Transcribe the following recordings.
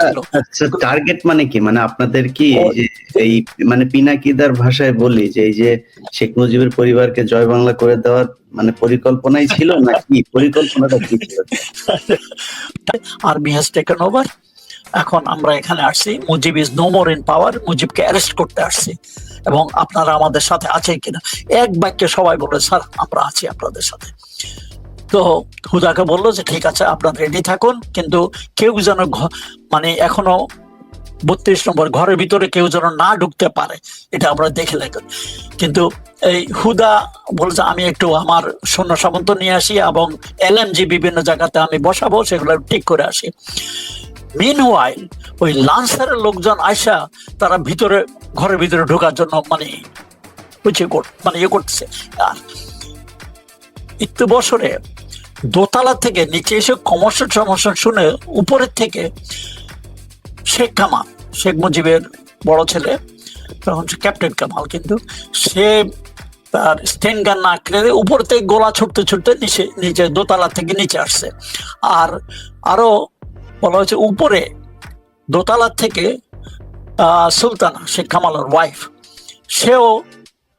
ছিল আচ্ছা টার্গেট মানে কি? মানে আপনাদের কি এই এই মানে পিনাকিদার ভাষায় বলি যে এই যে শেখ মুজিবের পরিবারকে জয় বাংলা করে দেওয়ার মানে পরিকল্পনাই ছিল নাকি? পরিকল্পনাটা কি ছিল? আর্মি হ্যাজ টেকেন ওভার এখন আমরা এখানে আসছি। Mujib is no more in power মুজিবকে arrest করতে আসছি। এবং আপনারা আমাদের সাথে আছে কিনা? এক বাক্যে সবাই বলে স্যার আমরা আছি আপনাদের সাথে। তো হুদাকে বলল যে, ঠিক আছে, আপনার রেডি থাকুন। কিন্তু কেউ যেন মানে এখনও বত্রিশ নম্বর ঘরের ভিতরে কেউ যেন না ঢুকতে পারে, এটা আমরা দেখে লেখেন কিন্তু এই হুদা বলছে, আমি একটু আমার সৈন্য সামন্ত নিয়ে আসি এবং এলএমজি বিভিন্ন জায়গাতে আমি বসাবো, সেগুলো ঠিক করে আসি। মিন ওয়াইল ওই লান্সারের লোকজন আয়সা তারা ভিতরে, ঘরের ভিতরে ঢোকার জন্য মানে মানে ইয়ে করতেছে। আর একটু বছরে দোতলা থেকে নিচে এসে কমার্শিয়াল সমস্যা শুনে উপরের থেকে শেখ কামাল, শেখ মুজিবের বড় ছেলে, তখন সে ক্যাপ্টেন কামাল। কিন্তু সে তার স্টেন গান না কেড়ে উপর থেকে গোলা ছুটতে ছুটতে নিচে নিচে দোতলা থেকে নিচে আসছে। আর আরও বলা হয়েছে উপরে দোতলা থেকে সুলতানা, শেখ কামালের ওয়াইফ সেও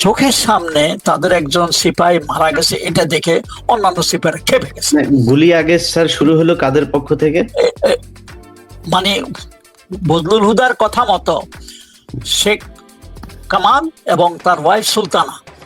চোখের সামনে তাদের একজন সিপাই মারা গেছে এটা দেখে অন্যান্য সিপাই খেপে গেছে। মানে গুলি আগে স্যার শুরু হলো কাদের পক্ষ থেকে? মানে বদলুল হুদার কথা মতো শেখ কামাল এবং তার ওয়াইফ সুলতানা।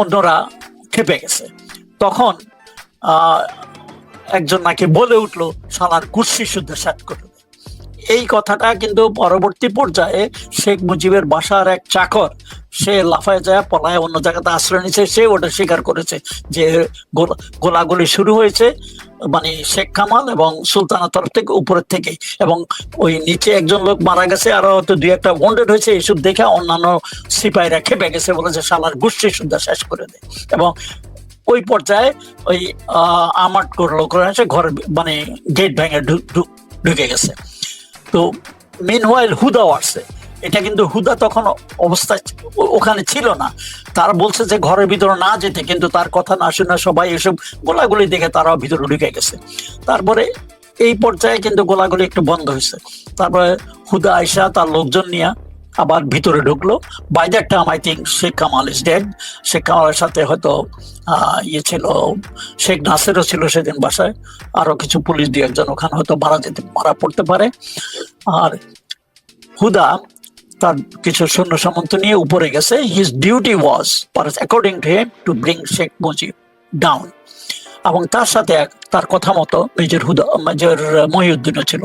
অন্যরা খেপে গেছে তখন একজন নাকি বলে উঠল সালার কুর্সি শুদ্ধ সাত করে দে। এই কথাটা কিন্তু পরবর্তী পর্যায়ে শেখ মুজিবের বাসার এক চাকর সে লাফায় যায় পলায় অন্য জায়গাতে আশ্রয় নিচ্ছে সে ওটা স্বীকার করেছে যে গোলা- গোলাগুলি শুরু হয়েছে মানে শেখ কামাল এবং সুলতানা তরফ থেকে উপরের থেকে। এবং ওই নিচে একজন লোক মারা গেছে আরও হয়তো দুই একটা ওয়ান্ডেড হয়েছে এইসব দেখে অন্যান্য সিপাহীরা খেপে গেছে বলেছে শালার গোষ্ঠী সুদ্ধা শেষ করে দেয়। এবং ওই পর্যায়ে ওই আহ, আমাট করল করে এসে ঘর মানে গেট ভেঙে ঢুকে গেছে। তো মেন হোয়াইল হুদাও আসছে। এটা কিন্তু হুদা তখন অবস্থা ওখানে ছিল না। তারা বলছে যে ঘরের ভিতরে না যেতে, কিন্তু তার কথা না শুনে সবাই এসব গোলাগুলি দেখে তারাও ভিতরে ঢুকে গেছে। তারপরে এই পর্যায়ে কিন্তু গোলাগুলি একটু বন্ধ হয়েছে। তারপরে হুদা আইসা তার লোকজন নিয়ে আবার ভিতরে ঢুকলো। By that time I think Sheikh Kamal is dead Sheikh কামালের সাথে হয়তো ইয়ে ছিল, শেখ নাসেরও ছিল সেদিন বাসায়। আরও কিছু পুলিশ দিয়ে একজন ওখানে হয়তো মারা যেতে, মারা পড়তে পারে। আর হুদা তার কিছু সৈন্য সামন্ত নিয়ে উপরে গেছে। His duty was according to him to bring Sheikh Mujib down এবং তার সাথে তার কথা মতো মেজর হুদা মেজর মহিউদ্দিনও ছিল।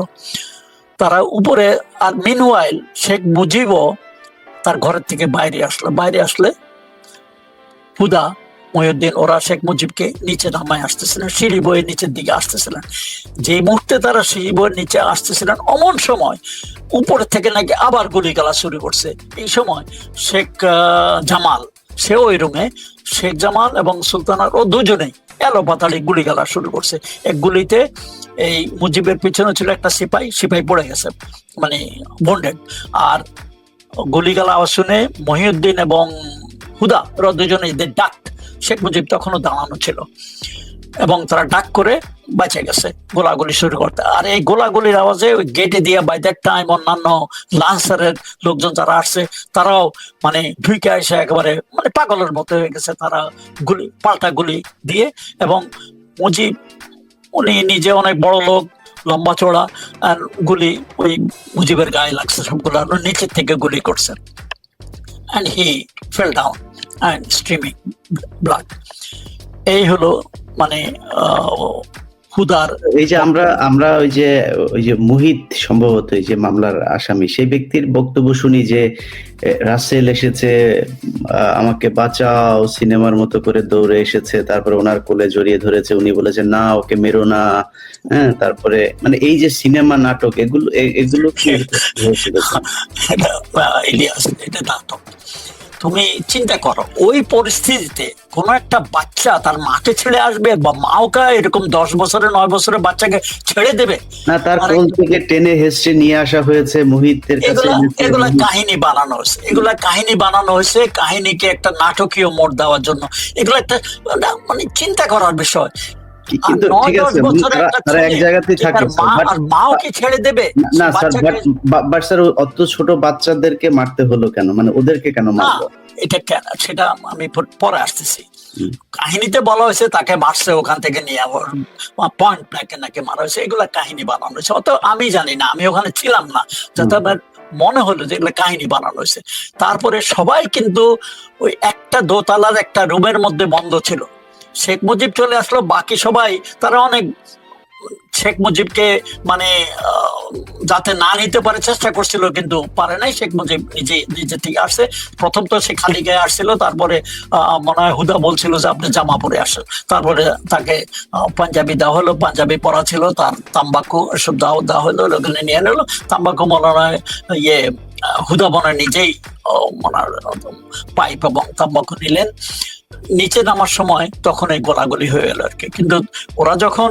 তারা উপরে আর মিনওয়াইল শেখ মুজিবও তার ঘরের থেকে বাইরে আসলো। বাইরে আসলে হুদা মহিউদ্দিন, ওরা শেখ মুজিবকে নিচে নামায় আসতেছিলেন, সিঁড়ি বইয়ের নিচের দিকে আসতেছিলেন। যে মুহূর্তে তারা সিঁড়ি বয়ে নিচে আসতেছিলেন, অমন সময় উপরে থেকে নাকি আবার গুলি গালা শুরু করছে। এই সময় শেখ জামাল, সেও ওই রুমে শেখ জামাল এবং সুলতানার ও দুজনেই এলো পাতালি গুলি গালা শুরু করছে। এক গুলিতে এই মুজিবের পিছনে ছিল একটা সিপাই সিপাই পড়ে গেছে মানে বন্ডেড আর গুলিগালা আওয়াজ শুনে মহিউদ্দিন এবং হুদা ওরা দুজনে এদের ডাক শেখ মুজিব তখনও দাঁড়ানো ছিল। এবং তারা ডাক করে বেঁচে গেছে, গোলাগুলি শুরু করতে। আর এই গোলাগুলির আওয়াজে ওই গেটে দিয়ে বাই দ্যাট টাইম অন্যান্য লান্সারের লোকজন যারা আসছে, তারাও মানে ঢুকে এসে একেবারে মানে পাগলের মতো হয়ে গেছে। তারা গুলি, পাল্টা গুলি দিয়ে এবং মুজিব উনি নিজে অনেক বড় লোক, লম্বা চড়া আর গুলি ওই মুজিবের গায়ে লাগছে সবগুলো। নিচের থেকে গুলি করছে। And he fell down and streaming blood এই হলো মানে আহ, এই যে আমরা আমরা ওই যে ওই যে মুহিত সম্ভবত এই যে মামলার আসামি সেই ব্যক্তির বক্তব্য শুনি যে রাসেল এসেছে আমাকে বাঁচাও সিনেমার মতো করে দৌড়ে এসেছে তারপরে ওনার কোলে জড়িয়ে ধরেছে উনি বলেছে না ওকে মেরো না। হ্যাঁ তারপরে মানে এই যে সিনেমা নাটক এগুলো এগুলো কি হয়েছিল এটা নাটক তুমি চিন্তা করো ওই পরিস্থিতিতে কোন একটা বাচ্চা তার মাকে ছেড়ে আসবে বা মাওকে এরকম দশ বছরের নয় বছরের বাচ্চাকে ছেড়ে দেবে? না তার কোল থেকে টেনে হেসড়ে নিয়ে আসা হয়েছে মুহিতের কাছে এগুলা কাহিনী বানানো হয়েছে। এগুলা কাহিনী বানানো হয়েছে কাহিনীকে একটা নাটকীয় মোড় দেওয়ার জন্য। এগুলো একটা মানে চিন্তা করার বিষয়। কিন্তু ঠিক আছে তারা এক জায়গাতেই থাকে মা স্যার, but- আর মাও কি ছেড়ে দেবে। না স্যার বাট স্যার অত ছোট বাচ্চাদেরকে মারতে হলো কেন? মানে ওদেরকে কেন মারলো? এটা সেটা আমি পরে আসতেছি। কাহিনীতে বলা হয়েছে তাকে মারছে ওখান থেকে নিয়ে পয়েন্ট ব্ল্যাকে নাকি মারা হয়েছে। এগুলা কাহিনী বানানো হয়েছে। অত আমি জানি না আমি ওখানে ছিলাম না। যাতে মনে হলো যে এগুলো কাহিনী বানানো হয়েছে। তারপরে সবাই কিন্তু ওই একটা দোতলার একটা রুমের মধ্যে বন্ধ ছিল। শেখ মুজিব চলে আসলো বাকি সবাই তারা অনেক শেখ মুজিবকে মানে যাতে না নিতে পারে চেষ্টা করছিল, কিন্তু পারে নাই। শেখ মুজিব নিজে নিজে থেকে আসছে। প্রথম তো সে খালি গায়ে আসছিল, তারপরে মনে হয় হুদা বলছিল যে, আপনি জামা পরে আসেন। তারপরে তাকে পাঞ্জাবি দেওয়া হলো, পাঞ্জাবি পরা ছিল, তার তাম্বাকু সব দেওয়া দেওয়া হলো, ওখানে নিয়ে নিলো। তাম্বাকু মনে হয় ইয়ে হুদা মনে নিজেই মনে পাইপ এবং তাম্বাকু নিলেন। নিচে নামার সময় তখন এই গোলাগুলি হয়ে গেল আর কি। কিন্তু ওরা যখন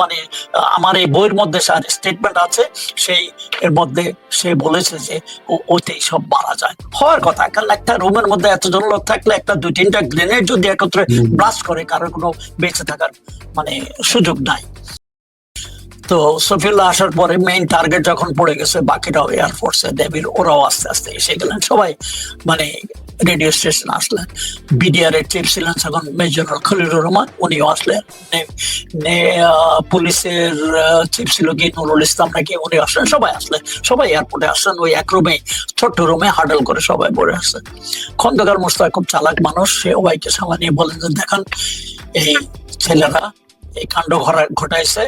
মানে আমার এই বইয়ের মধ্যে স্টেটমেন্ট আছে সেই এর মধ্যে সে বলেছে যে ওতেই সব মারা যায়। হওয়ার কথা কারণ একটা রুমের মধ্যে এতজন লোক থাকলে একটা দুই তিনটা গ্রেনেড যদি একত্রে ব্রাশ ব্লাস্ট করে কারোর কোনো বেঁচে থাকার মানে সুযোগ নাই। তো সফিউল্লাহ আসার পরে মেইন টার্গেট যখন পড়ে গেছে বাকিরাও এয়ারফোর্সে নেভির ওরাও আস্তে আস্তে এসে গেলেন। সবাই মানে রেডিও স্টেশন আসলেন। বিডিআর এর চিফ ছিলেন তখন মেজর খলিলুর রহমান, উনিও আসলেন। পুলিশের চিফ ছিল কি, নুরুল ইসলাম নাকি উনি আসলেন। সবাই আসলেন। সবাই এয়ারপোর্টে আসলেন ওই এক রুমে ছোট্ট রুমে হাডল করে সবাই পড়ে আসছেন খন্দকার মোস্তাক খুব চালাক মানুষ। সে সবাইকে নিয়ে বলেন যে, দেখেন, এই ছেলেরা এই কাণ্ড ঘটাইছে।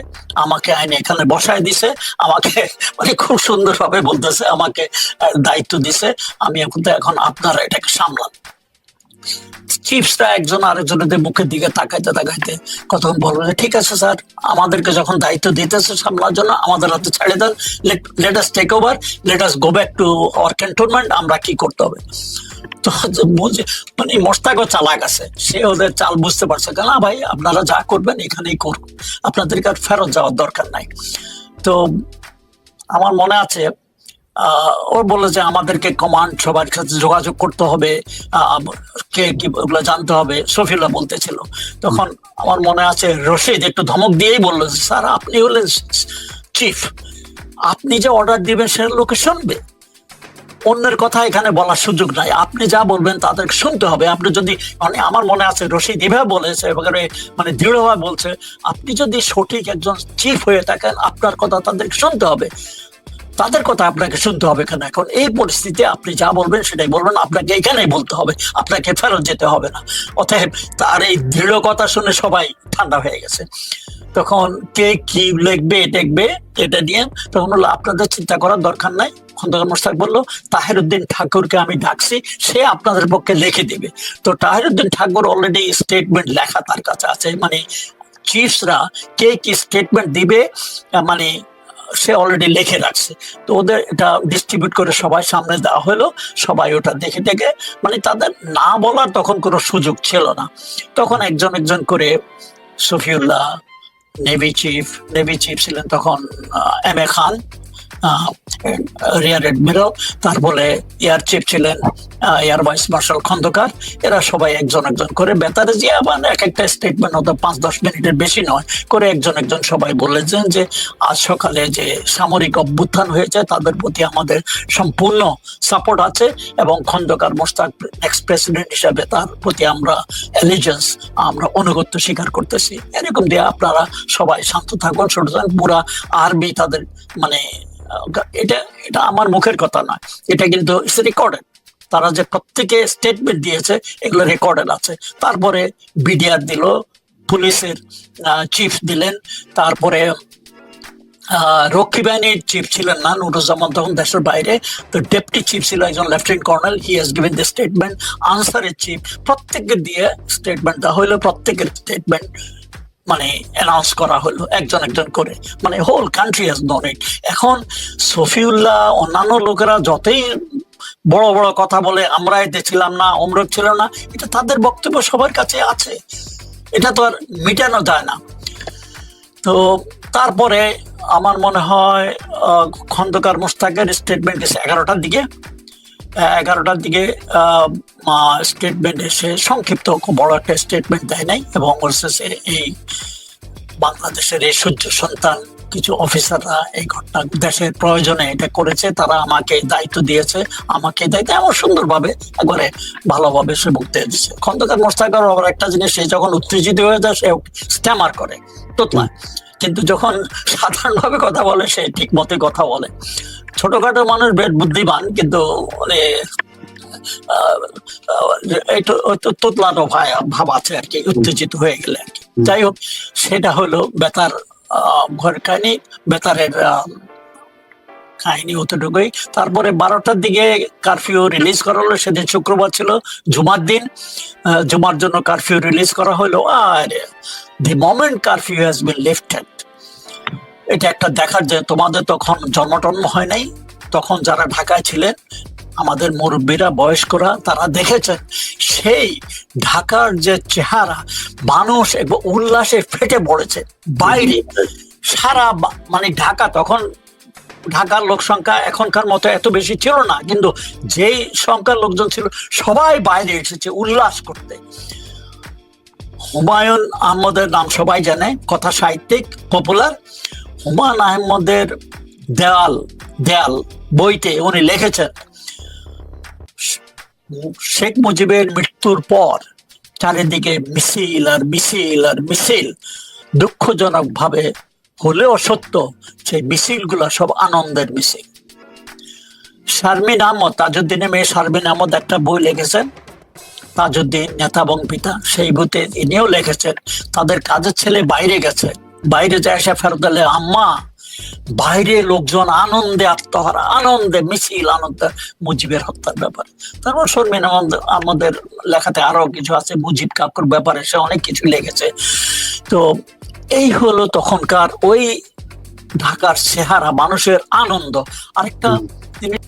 আমাকে আইনে এখানে বসায় দিছে। আমাকে মানে খুব সুন্দর ভাবে বলতেছে, আমাকে দায়িত্ব দিছে। আমি এখন তো এখন আপনারা এটাকে সামলান। চিপসটা একজন আরেকজনের মুখের দিকে তাকাইতে তাকাইতে কতক্ষণ বলব যে, ঠিক আছে স্যার, আমাদেরকে যখন দায়িত্ব দিতেছে সামলার জন্য, আমাদের হাতে ছেড়ে দেন। Let us take over let us go back to our cantonment আমরা কি করতে হবে? তো বুঝে মানে মোস্তাকও চালাক আছে। সে ওদের চাল বুঝতে পারছে না ভাই, আপনারা যা করবেন এখানেই করুন। আপনাদেরকে আর ফেরত যাওয়ার দরকার নাই। তো আমার মনে আছে ও বলল যে, আমাদেরকে কমান্ড সবার সাথে যোগাযোগ করতে হবে। কে কি ওগুলো জানতে হবে? সফিউল্লাহ বলতেছিল। তখন আমার মনে আছে, রশিদ একটু ধমক দিয়েই বলল স্যার, আপনি হলেন চিফ আপনি যে অর্ডার দিবেন সেটা লোকে শুনবে। অন্যের কথা এখানে বলার সুযোগ নাই। আপনি যা বলবেন তাদেরকে শুনতে হবে। আপনি যদি মানে আমার মনে আছে, রশিদ এভাবে বলেছে এবারে মানে দৃঢ়ভাবে বলছে, আপনি যদি সঠিক একজন চিফ হয়ে থাকেন, আপনার কথা তাদেরকে শুনতে হবে। তাদের কথা আপনাকে শুনতে হবে কেন? এখন এই পরিস্থিতিতে আপনি যা বলবেন সেটাই বলবেন, আপনাকে এখানেই বলতে হবে, আপনাকে ফেরত যেতে হবে না। অতএব তার এই দৃঢ় কথা শুনে সবাই ঠান্ডা হয়ে গেছে। তখন কে কি লিখবে, দেখবে, এটা নিয়ে তখন বলল আপনাদের চিন্তা করার দরকার নাই। খন্দকার মোস্তাক বলল, তাহিরুদ্দিন ঠাকুরকে আমি ডাকছি, সে আপনাদের পক্ষে লিখে দিবে। তো তাহিরুদ্দিন ঠাকুর অলরেডি স্টেটমেন্ট লেখা তার কাছে আছে মানে চিফসরা কে কি স্টেটমেন্ট দিবে মানে সে অলরেডি লিখে রাখছে। তো ওদের এটা ডিস্ট্রিবিউট করে সবাই সামনে দেওয়া হলো, সবাই ওটা দেখে দেখে মানে তাদের না বলার তখন কোনো সুযোগ ছিল না। তখন একজন একজন করে Safiullah navy chief navy chief ছিলেন তখন M A Khan. Rear admiral তারপরে এয়ার চিফ ছিলেন এয়ার ভাইস মার্শাল খন্দকার। এরা সবাই একজন একজন করে বেতারে যে আবার এক একটা স্টেটমেন্ট হতো পাঁচ দশ মিনিটের বেশি নয়, করে একজন একজন সবাই বলেছেন যে আজ সকালে যে সামরিক অভ্যুত্থান হয়েছে, তাদের প্রতি আমাদের সম্পূর্ণ সাপোর্ট আছে এবং খন্দকার মোস্তাক এক্স প্রেসিডেন্ট হিসাবে তার প্রতি আমরা এলিজেন্স আমরা অনুগত্য স্বীকার করতেছি। এরকম দিয়ে আপনারা সবাই শান্ত থাকুন ছোট পুরা আর্মি তাদের মানে এটা এটা আমার মুখের কথা নয়। এটা কিন্তু রেকর্ডেড তারা যে প্রত্যেকে স্টেটমেন্ট দিয়েছে, এগুলো রেকর্ডেড আছে। তারপরে বিডিআর দিল, পুলিশের চিফ দিলেন। তারপরে রক্ষী বাহিনীর চিফ ছিলেন না, নুরুজ্জামান তখন দেশের বাইরে। তো ডেপুটি চিফ ছিল একজন lieutenant colonel he has given the statement আনসারের চিফ প্রত্যেককে দিয়ে স্টেটমেন্ট দেওয়া হইল, প্রত্যেকের স্টেটমেন্ট মানে অ্যানাউন্স করা হলো, একজন একজন করে। মানে whole country has known it এখন সফিউল্লাহ অন্যান্য লোকেরা যতই বড় বড় কথা বলে, আমরা এতে ছিলাম না, অমরক ছিল না, এটা তাদের বক্তব্য সবার কাছে আছে। এটা তো আর মিটানো যায় না। তো তারপরে আমার মনে হয় খন্দকার মুস্তাকের স্টেটমেন্ট গেছে এগারোটার দিকে। এগারোটার দিকে স্টেটমেন্ট এসে সংক্ষিপ্ত বড় একটা স্টেটমেন্ট দেয় নাই এবং যে এই বাংলাদেশের এই সূর্য সন্তান কিছু অফিসাররা এই ঘটনা দেশের প্রয়োজনে এটা করেছে, তারা আমাকে দায়িত্ব দিয়েছে, আমাকে দায়িত্ব এমন সুন্দরভাবে একবারে ভালোভাবে সে বক্তব্য দিচ্ছে। খন্দকার মোস্তাকার আবার একটা জিনিস, সে যখন উত্তেজিত হয়ে যায়, সে স্ট্যামার করে তোতলায় কিন্তু যখন সাধারণভাবে কথা বলে, সে ঠিক মতে কথা বলে। ছোটখাটো মানুষ বেশ বুদ্ধিমান, কিন্তু মানে একটু তোতলানো ভাব আছে আর কি উত্তেজিত হয়ে গেলে আর কি। যাই হোক সেটা হলো বেতার ঘর কাহিনী বেতারের কাহিনী অতটুকুই। তারপরে বারোটার দিকে কারফিউ রিলিজ করা হলো সেদিন শুক্রবার ছিল জুমার দিন। জুমার জন্য কারফিউ রিলিজ করা হলো আর the moment curfew has been lifted এটা একটা দেখার যে তোমাদের তখন জন্মটন্ম হয় নাই তখন যারা ঢাকায় ছিলেন আমাদের মুরব্বীরা, বয়স্করা তারা দেখেছেন সেই ঢাকার যে চেহারা মানুষ এবং উল্লাসে ফেটে পড়েছে বাইরে। সারা মানে ঢাকা তখন ঢাকার লোক সংখ্যা এখনকার মতো এত বেশি ছিল না, কিন্তু যেই সংখ্যার লোকজন ছিল সবাই বাইরে এসেছে উল্লাস করতে। হুমায়ুন আহমদের নাম সবাই জানে, কথা সাহিত্যিক পপুলার হুমায়ুন আহমদের দেয়াল দেয়াল, বইতে উনি লিখেছেন শেখ মুজিবের মৃত্যুর পর চারিদিকে মিছিল আর মিছিল আর মিছিল দুঃখজনক ভাবে হলেও সত্য সেই মিছিল মিছিলগুলো সব আনন্দের মিছিল। শারমিন আহমদ তাজউদ্দিনের মেয়ে শারমিন আহমদ একটা বই লিখেছেন, তাজউদ্দিন নেতা এবং পিতা। সেই বইতে ইনিও লিখেছেন, তাদের কাজের ছেলে বাইরে গেছে, বাইরে যায় এসে ফেরত আম্মা বাইরে লোকজন আনন্দে আত্মহারা আনন্দে মিছিল আনন্দে মুজিবের হত্যার ব্যাপারে। তারপর শর্মিন আমাদের লেখাতে আরও কিছু আছে মুজিব কাকুর ব্যাপারে সে অনেক কিছু লেগেছে তো এই হলো তখনকার ওই ঢাকার চেহারা মানুষের আনন্দ। আরেকটা জিনিস